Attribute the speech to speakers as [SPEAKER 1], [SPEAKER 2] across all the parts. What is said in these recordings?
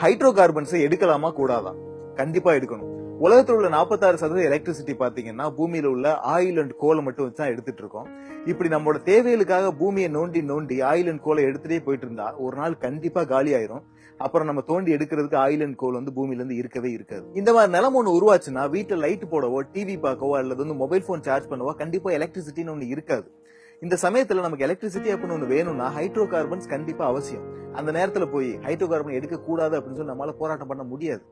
[SPEAKER 1] Hydro கார்பன்ஸை எடுக்கலாமா கூடாதா? கண்டிப்பா எடுக்கணும். உலகத்தில் உள்ள நாற்பத்தாறு சதவீத எலக்ட்ரிசிட்டி பாத்தீங்கன்னா பூமியில உள்ள ஆயில் அண்ட் கோலை மட்டும் வச்சு தான் எடுத்துட்டு இருக்கோம். இப்படி நம்மளோட தேவைகளுக்காக பூமியை நோண்டி நோண்டி ஆயில் அண்ட் கோலை எடுத்துட்டே போயிட்டு இருந்தா ஒரு நாள் கண்டிப்பா காலி ஆயிரும். அப்புறம் நம்ம தோண்டி எடுக்கிறதுக்கு ஆயில் அண்ட் கோல் வந்து பூமியில இருந்து இருக்கவே இருக்காது. இந்த மாதிரி நிலம் ஒன்று உருவாச்சுன்னா வீட்டில் லைட் போடவோ டிவி பார்க்கவோ அல்லது வந்து மொபைல் போன் சார்ஜ் பண்ணவோ கண்டிப்பா எலக்ட்ரிசிட்டின்னு ஒன்று இருக்காது. இந்த சமயத்துல நமக்கு எலக்ட்ரிசிட்டி அப்படின்னு ஒன்று வேணும்னா ஹைட்ரோ கார்பன்ஸ் கண்டிப்பா அவசியம். அந்த நேரத்துல போய் ஹைட்ரோ கார்பன் எடுக்க கூடாது அப்படின்னு சொல்லி நம்மளால போராட்டம் பண்ண முடியாது.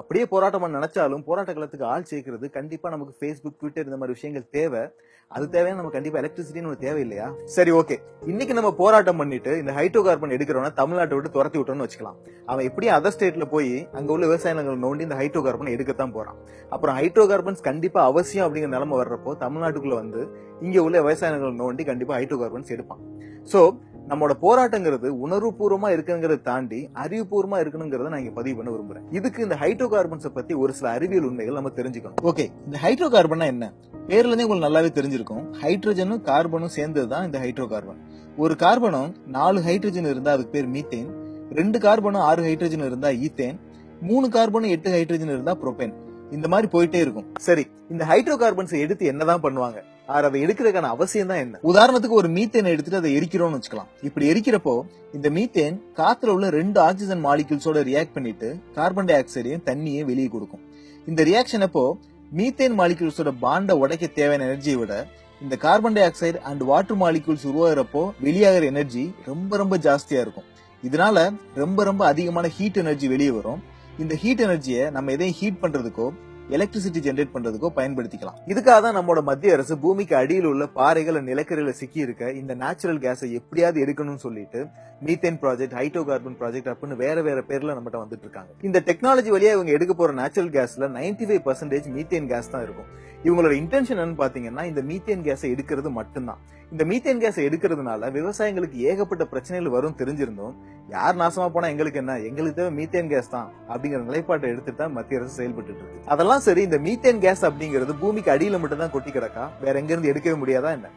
[SPEAKER 1] அப்படியே போராட்டம் பண்ண நினைச்சாலும் போராட்ட காலத்துக்கு ஆள் சேர்க்கிறது கண்டிப்பா நமக்கு ஃபேஸ்புக் ட்விட்டர் இந்த மாதிரி விஷயங்கள் தேவை. அது தேவையான நம்ம கண்டிப்பா எலக்ட்ரிசிட்டின்னு ஒன்று தேவை இல்லையா சரி ஓகே இன்னைக்கு நம்ம போராட்டம் பண்ணிட்டு இந்த ஹைட்ரோ கார்பன் எடுக்கிறவன தமிழ்நாட்டை விட்டு துரத்தி விட்டோம்னு வச்சுக்கலாம். அவன் எப்படியும் அதர் ஸ்டேட்ல போய் அங்க உள்ள விவசாய நிலங்கள் நோண்டி இந்த ஹைட்ரோ கார்பன் எடுக்கத்தான் போறான். அப்புறம் ஹைட்ரோ கார்பன்ஸ் கண்டிப்பா அவசியம் அப்படிங்கிற நிலைமை வர்றப்போ தமிழ்நாட்டுக்குள்ள வந்து இங்க உள்ள விவசாய நிலங்கள் நோண்டி கண்டிப்பா ஹைட்ரோ கார்பன்ஸ் எடுப்பான். சோ நம்மளோட போராட்டங்கிறது உணர்வுபூர்வமா இருக்குங்கிறத தாண்டி அறிவுபூர்வமா இருக்கணுங்கிறத நான் இங்க பதிவு பண்ண விரும்புறேன். இதுக்கு இந்த ஹைட்ரோ கார்பன்ஸை பத்தி ஒரு சில அறிவியல் உண்மைகள் நம்ம தெரிஞ்சுக்கணும். ஓகே இந்த ஹைட்ரோ கார்பன்னா என்ன? பேர்ல இருந்தே உங்களுக்கு நல்லாவே தெரிஞ்சிருக்கும். ஹைட்ரஜனும் கார்பனும் சேர்ந்தது தான் இந்த ஹைட்ரோ கார்பன் ஒரு கார்பனும் நாலு ஹைட்ரஜன் இருந்தா அதுக்கு பேர் மீத்தேன் ரெண்டு கார்பனும் ஆறு ஹைட்ரஜன் இருந்தா ஈத்தேன் மூணு கார்பனும் எட்டு ஹைட்ரஜன் இருந்தா புரோபேன் இந்த மாதிரி போயிட்டே இருக்கும். சரி இந்த ஹைட்ரோ கார்பன்ஸை எடுத்து என்னதான் பண்ணுவாங்க? ஆர் அதை எடுக்கிறதுக்கான அவசியம் தான் என்ன? உதாரணத்துக்கு ஒரு மீத்தேன் எடுத்துட்டு அதை எரிக்கிறோம்னு வச்சுக்கலாம். இப்படி எரிக்கிறப்போ இந்த மீத்தேன் காத்துல உள்ள ரெண்டு ஆக்சிஜன் மாலிகூல்ஸோட ரியாக்ட் பண்ணிட்டு கார்பன் டை ஆக்சைடையும் தண்ணியும் வெளியே கொடுக்கும். இந்த ரியாக்ஷன் அப்போ மீத்தேன் மாலிகூல்ஸோட பாண்டை உடைக்க தேவையான எனர்ஜியை விட இந்த carbon dioxide and water molecules உருவாகிறப்போ வெளியாகிற எனர்ஜி ரொம்ப ரொம்ப ஜாஸ்தியா இருக்கும். இதனால ரொம்ப ரொம்ப அதிகமான ஹீட் எனர்ஜி வெளியே வரும். இந்த ஹீட் எனர்ஜியை நம்ம எதையும் ஹீட் பண்றதுக்கோ எலக்ட்ரிசிட்டி ஜென்ரேட் பண்றதுக்கோ பயன்படுத்திக்கலாம். இதுக்காக தான் நம்மளோட மத்திய அரசு பூமிக்கு அடியில் உள்ள பாறைகள் நிலக்கரியில சிக்கி இருக்க இந்த நேச்சுரல் கேஸை எப்படியாவது எடுக்கணும்னு சொல்லிட்டு methane project hydrocarbon project அப்படின்னு வேற வேற பேர்ல நம்மகிட்ட வந்துட்டு இருக்காங்க. இந்த டெக்னாலஜி வழியா இவங்க எடுக்க போற நேச்சுரல் கேஸ்ல 95% ஃபைவ் பர்சன்டேஜ் மீத்தேன் கேஸ் தான் இருக்கும். இவங்களோட இன்டென்ஷன் என்னன்னு பாத்தீங்கன்னா இந்த மீத்தேன் கேஸை எடுக்கிறது மட்டும்தான். இந்த மீத்தேன் கேஸ் எடுக்கிறதுனால விவசாயிகளுக்கு ஏகப்பட்ட பிரச்சனைகள் வரும் தெரிஞ்சிருந்தோம் யார் நாசமா போனா எங்களுக்கு என்ன? எங்களுக்கு தேவை மீத்தேன் கேஸ் தான் அப்படிங்கிற நிலைப்பாட்டை எடுத்துட்டு தான் மத்திய அரசு செயல்பட்டு இருக்கு. அதெல்லாம் சரி இந்த மீத்தேன் கேஸ் அப்படிங்கிறது பூமிக்கு அடியில மட்டும் தான் கொட்டி கிடக்கா? வேற எங்க இருந்து எடுக்கவே முடியாதா என்ன?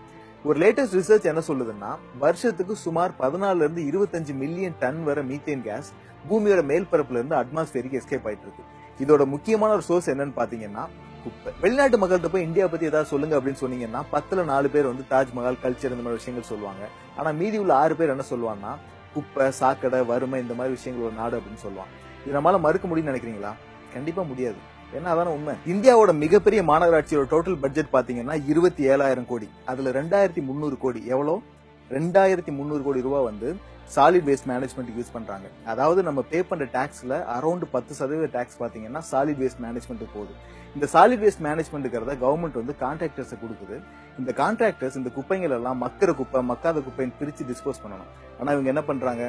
[SPEAKER 1] ஒரு லேட்டஸ்ட் ரிசர்ச் என்ன சொல்லுதுன்னா வருஷத்துக்கு சுமார் பதினாலுல இருந்து இருபத்தஞ்சு மில்லியன் டன் வரை மீத்தேன் கேஸ் பூமியோட மேல்பரப்புல இருந்து அட்மாஸ்பியருக்கு எஸ்கேப் ஆயிட்டு இருக்கு. இதோட முக்கியமான ஒரு சோர்ஸ் என்னன்னு பாத்தீங்கன்னா குப்பை. வெளிநாட்டு மக்கள்கிட்ட போய் இந்தியா பத்தி ஏதாவது சொல்லுங்க அப்படின்னு சொன்னீங்கன்னா பத்துல நாலு பேர் வந்து தாஜ்மஹால் கல்ச்சர் இந்த மாதிரி விஷயங்கள் சொல்லுவாங்க. ஆனா மீதி உள்ள ஆறு பேர் என்ன சொல்லுவாங்கன்னா குப்பை சாக்கடை வறுமை இந்த மாதிரி விஷயங்கள் ஒரு நாடு அப்படின்னு சொல்லுவாங்க. இது நம்மளால மறுக்க முடியும்னு நினைக்கிறீங்களா? கண்டிப்பா முடியாது. ஏன்னா அதான உண்மை. இந்தியாவோட மிகப்பெரிய மாநகராட்சியோட டோட்டல் பட்ஜெட் பாத்தீங்கன்னா இருபத்தி ஏழாயிரம் கோடி. அதுல ரெண்டாயிரத்தி முந்நூறு கோடி. எவ்வளோ? ரெண்டாயிரத்தி முந்நூறு கோடி ரூபாய் வந்து சாலிட் வேஸ்ட் மேனேஜ்மெண்ட் யூஸ் பண்ணுறாங்க அதாவது நம்ம பே பண்ணுற டேக்ஸில் அரௌண்ட் பத்து சதவீத டேக்ஸ் பார்த்தீங்கன்னா சாலிட் வேஸ்ட் மேனேஜ்மெண்ட் போகுது இந்த சாலிட் வேஸ்ட் மேனேஜ்மெண்ட்டுங்கிறத கவர்மெண்ட் வந்து கான்ட்ராக்டர்ஸை கொடுக்குது. இந்த கான்ட்ராக்டர்ஸ் இந்த குப்பைகள் எல்லாம் மக்கிற குப்பை மக்காத குப்பைன்னு பிரித்து டிஸ்போஸ் பண்ணணும். ஆனால் இவங்க என்ன பண்ணுறாங்க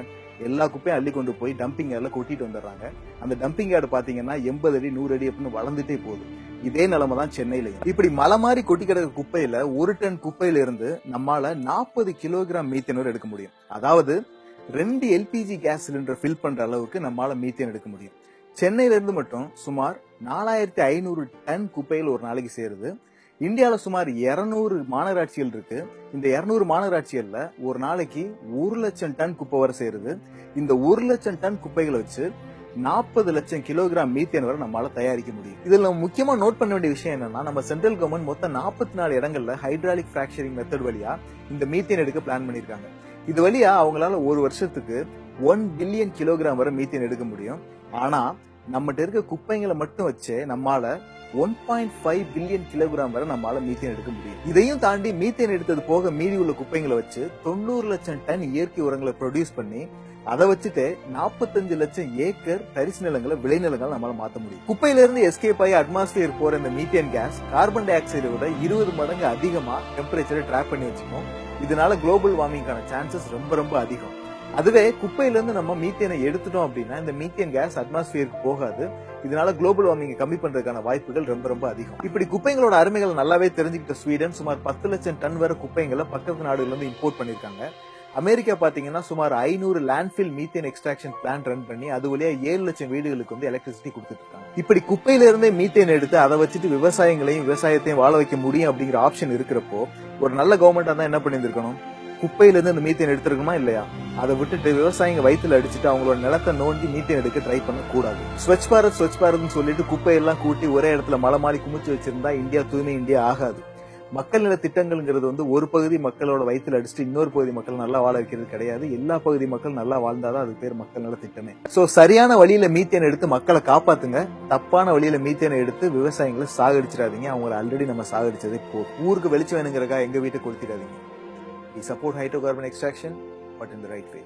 [SPEAKER 1] எல்லா குப்பையும் அள்ளி கொண்டு போய் டம்பிங் யார்டில் கொட்டிட்டு வந்துடுறாங்க. அந்த டம்பிங் யார்டு பார்த்தீங்கன்னா எண்பது அடி நூறு அடி அப்படின்னு வளர்ந்துட்டே போகுது. இதே நிலைமை தான் சென்னையில இப்படி மலை மாதிரி கொட்டி கிடக்க குப்பையில ஒரு டன் குப்பையில இருந்து நம்மால நாற்பது கிலோகிராம் மீத்தனூர் எடுக்க முடியும். அதாவது ரெண்டு எல்பிஜி கேஸ் சிலிண்டர் ஃபில் பண்ற அளவுக்கு நம்மளால மீத்தேன் எடுக்க முடியும். சென்னையில இருந்து மட்டும் சுமார் நாலாயிரத்தி ஐநூறு டன் குப்பைகள் ஒரு நாளைக்கு சேருது. இந்தியாவில் சுமார் இரநூறு மாநகராட்சிகள் இருக்கு. இந்த இரநூறு மாநகராட்சிகளில் ஒரு நாளைக்கு ஒரு லட்சம் டன் குப்பை வரை சேருது. இந்த ஒரு லட்சம் டன் குப்பைகளை வச்சு நாற்பது லட்சம் கிலோகிராம் மீத்தேன் வரை நம்மளால தயாரிக்க முடியும். இதுல நம்ம முக்கியமா நோட் பண்ண வேண்டிய விஷயம் என்னன்னா நம்ம சென்ட்ரல் கவர்மெண்ட் மொத்தம் நாற்பத்தி நாலு இடங்கள்ல ஹைட்ராலிக் ஃபிராக்சரிங் மெத்தட் வழியா இந்த மீத்தேன் எடுக்க பிளான் பண்ணிருக்காங்க இது வழியா அவங்களால ஒரு வருஷத்துக்கு ஒன் பில்லியன் கிலோகிராம் வரை மீத்தேன் எடுக்க முடியும். ஆனா நம்மகிட்ட இருக்க குப்பைங்களை மட்டும் வச்சு நம்மால one point five billion kilogram வரை நம்மளால மீத்தேன் எடுக்க முடியும். இதையும் தாண்டி மீத்தேன் எடுத்தது போக மீதி உள்ள குப்பைங்களை வச்சு தொண்ணூறு லட்சம் டன் இயற்கை உரங்களை ப்ரொடியூஸ் பண்ணி அதை வச்சுட்டு நாற்பத்தஞ்சு லட்சம் ஏக்கர் தரிசு நிலங்களை விளைநிலங்கள் நம்மளால மாத்த முடியும். குப்பையில இருந்து எஸ்கேப் ஆகி அட்மாஸ்பியர் போற இந்த மீத்தேன் கேஸ் கார்பன் டை ஆக்சைடை விட இருபது மடங்கு அதிகமா டெம்பரேச்சரை ட்ராப் பண்ணி வச்சுக்கும் இதனால குளோபல் வார்மிங்கான சான்சஸ் ரொம்ப ரொம்ப அதிகம். அதுவே குப்பையில இருந்து நம்ம மீத்தேனை எடுத்துட்டோம் அப்படின்னா இந்த மீத்தேன் கேஸ் அட்மாஸ்பியருக்கு போகாது. இதனால குளோபல் வார்மிங்கை கம்மி பண்றதுக்கான வாய்ப்புகள் ரொம்ப ரொம்ப அதிகம். இப்படி குப்பைங்களோட அருமைகள் நல்லாவே தெரிஞ்சுக்கிட்ட ஸ்வீடன் சுமார் பத்து லட்சம் டன் வரை குப்பைங்களை பக்கத்து நாடுகள்ல இருந்து இம்போர்ட் பண்ணிருக்காங்க அமெரிக்கா பார்த்தீங்கன்னா சுமார் ஐநூறு landfill methane extraction plan run பண்ணி அது வழியா ஏழு லட்சம் வீடுகளுக்கு வந்து எலக்ட்ரிசிட்டி கொடுத்துட்டு இருக்காங்க. இப்படி குப்பையில இருந்தே மீத்தேன் எடுத்து அதை வச்சுட்டு விவசாயங்களையும் விவசாயத்தையும் வாழ வைக்க முடியும் அப்படிங்கிற ஆப்ஷன் இருக்கிறப்போ ஒரு நல்ல கவர்மெண்டா தான் என்ன பண்ணியிருக்கணும் குப்பையில இருந்து இந்த மீத்தேன் எடுத்திருக்கணுமா இல்லையா? அதை விட்டுட்டு விவசாயிங்க வயிற்றுல அடிச்சுட்டு அவங்களோட நிலத்தை நோண்டி மீத்தேன் எடுக்க ட்ரை பண்ண கூடாது ஸ்வச் பாரத் ஸ்வச் பாரத்னு சொல்லிட்டு குப்பையெல்லாம் கூட்டி ஒரே இடத்துல மலை மாதிரி குமிச்சு வச்சிருந்தா இந்தியா தூய்மை இந்தியா ஆகாது. மக்கள் நல திட்டங்கள்ங்கிறது வந்து ஒரு பகுதி மக்களோட வயிற்றுல அடிச்சுட்டு இன்னொரு பகுதி மக்கள் நல்லா வாழ வைக்கிறது கிடையாது. எல்லா பகுதி மக்கள் நல்லா வாழ்ந்தாதான் அது பேர் மக்கள் நல திட்டமே. சோ சரியான வழியில மீத்தேன் எடுத்து மக்களை காப்பாத்துங்க. தப்பான வழியில மீத்தேனை எடுத்து விவசாயிகளை சாகடிச்சிடாதீங்க. அவங்கள ஆல்ரெடி நம்ம சாகடிச்சதே போதும் ஊருக்கு வெளிச்சம் வேணுங்கிறக்கா எங்க வீட்டை கொடுத்துடாதீங்க we support hydrocarbon extraction but in the right way.